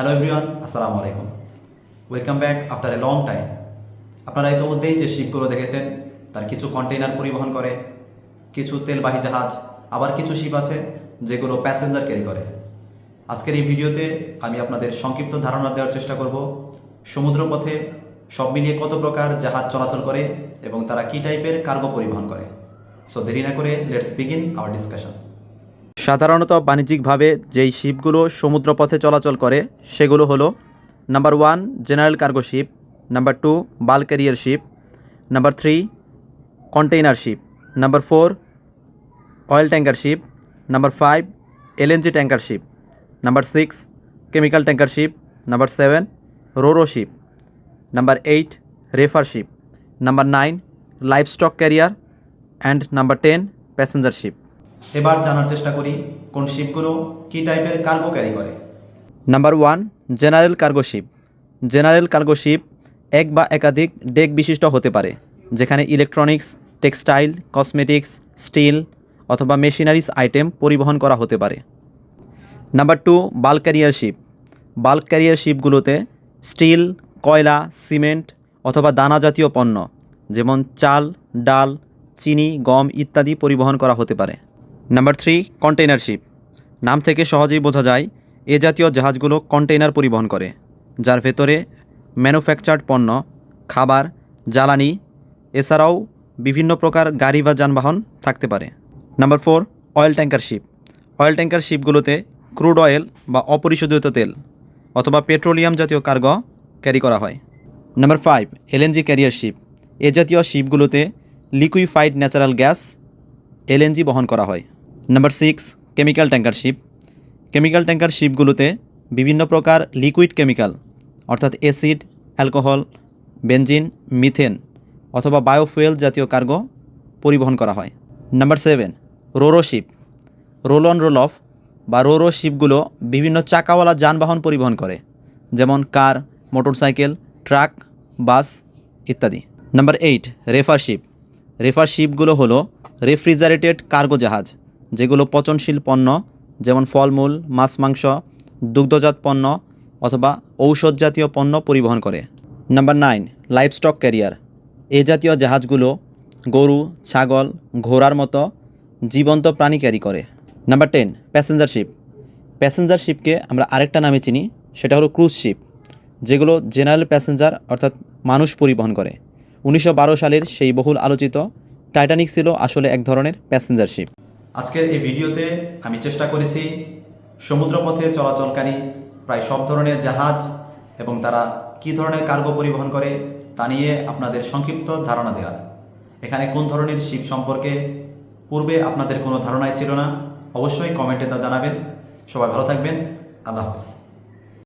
Hello everyone আসসালামু আলাইকুম। Welcome back after a long time আপনারা ইতিমধ্যেই যে শিপগুলো দেখেছেন, তার কিছু কন্টেইনার পরিবহন করে, কিছু তেলবাহী জাহাজ, আবার কিছু শিপ আছে যেগুলো প্যাসেঞ্জার ক্যারি করে। আজকের এই ভিডিওতে আমি আপনাদের সংক্ষিপ্ত ধারণা দেওয়ার চেষ্টা করব, সমুদ্রপথে সব মিলিয়ে কত প্রকার জাহাজ চলাচল করে এবং তারা কী টাইপের কার্গো পরিবহন করে। সো দেরি না করে লেটস বিগিন আওয়ার ডিসকাশন সাধারণত বাণিজ্যিকভাবে যেই শিপগুলো সমুদ্রপথে চলাচল করে, সেগুলো হলো number one general cargo ship number two bulk carrier ship number three container ship number four oil tanker ship number five LNG tanker ship number six chemical tanker ship number seven roro ship number eight reefer ship number nine livestock carrier and number ten passenger ship এবার জানার চেষ্টা করি, কোন শিপগুলো কী টাইপের cargo carry করে? Number one general cargo ship general cargo ship এক বা একাধিক ডেক বিশিষ্ট হতে পারে, যেখানে ইলেকট্রনিক্স টেক্সটাইল কসমেটিক্স স্টিল অথবা মেশিনারিজ আইটেম পরিবহন করা হতে পারে। Number two bulk carrier ship bulk carrier শিপগুলোতে steel কয়লা সিমেন্ট অথবা দানা জাতীয় পণ্য, যেমন চাল, ডাল, চিনি, গম ইত্যাদি পরিবহন করা হতে পারে। নাম্বার থ্রি কন্টেইনার শিপ নাম থেকে সহজেই বোঝা যায়, এ জাতীয় জাহাজগুলো কন্টেইনার পরিবহন করে, যার ভেতরে ম্যানুফ্যাকচার্ড পণ্য, খাবার, জ্বালানি, এছাড়াও বিভিন্ন প্রকার গাড়ি বা যানবাহন থাকতে পারে। Number four oil tanker ship oil tanker শিপগুলোতে crude oil বা অপরিশোধিত তেল অথবা পেট্রোলিয়াম জাতীয় কার্গো ক্যারি করা হয়। Number five LNG carrier ship এ জাতীয় শিপগুলোতে লিকুইফাইড ন্যাচারাল গ্যাস এলএনজি বহন করা হয়। Number six chemical tanker ship chemical tanker শিপগুলোতে বিভিন্ন প্রকার লিকুইড কেমিক্যাল অর্থাৎ অ্যাসিড অ্যালকোহল বেনজিন মিথেন অথবা বায়োফুয়েল জাতীয় কার্গো পরিবহন করা হয়। Number seven roro ship roll on roll off বা রোরো শিপগুলো বিভিন্ন চাকাওয়ালা যানবাহন পরিবহন করে, যেমন কার মোটরসাইকেল ট্রাক বাস ইত্যাদি। Number eight reefer ship reefer শিপগুলো হলো রেফ্রিজারেটেড কার্গো জাহাজ। যেগুলো পচনশীল পণ্য, যেমন ফলমূল, মাছ, মাংস, দুগ্ধজাত পণ্য অথবা ঔষধ জাতীয় পণ্য পরিবহন করে। Number nine, livestock carrier. এ জাতীয় জাহাজগুলো গরু, ছাগল, ঘোড়ার মতো জীবন্ত প্রাণী ক্যারি করে। Number ten, passenger ship. Passenger শিপকে আমরা আরেকটা নামে চিনি, সেটা হলো ক্রুজ শিপ, যেগুলো জেনারেল প্যাসেঞ্জার অর্থাৎ মানুষ পরিবহন করে। উনিশশো বারো সালের সেই বহুল আলোচিত টাইটানিক ছিল আসলে এক ধরনের প্যাসেঞ্জার শিপ। আজকের এই ভিডিওতে আমি চেষ্টা করেছি সমুদ্রপথে চলাচলকারী প্রায় সব ধরনের জাহাজ এবং তারা কি ধরনের কার্গো পরিবহন করে তা নিয়ে আপনাদের সংক্ষিপ্ত ধারণা দেওয়ার। এখানে কোন ধরনের শিপ সম্পর্কে পূর্বে আপনাদের কোনো ধারণাই ছিল না, অবশ্যই কমেন্টে তা জানাবেন। সবাই ভালো থাকবেন। আল্লাহ হাফেজ।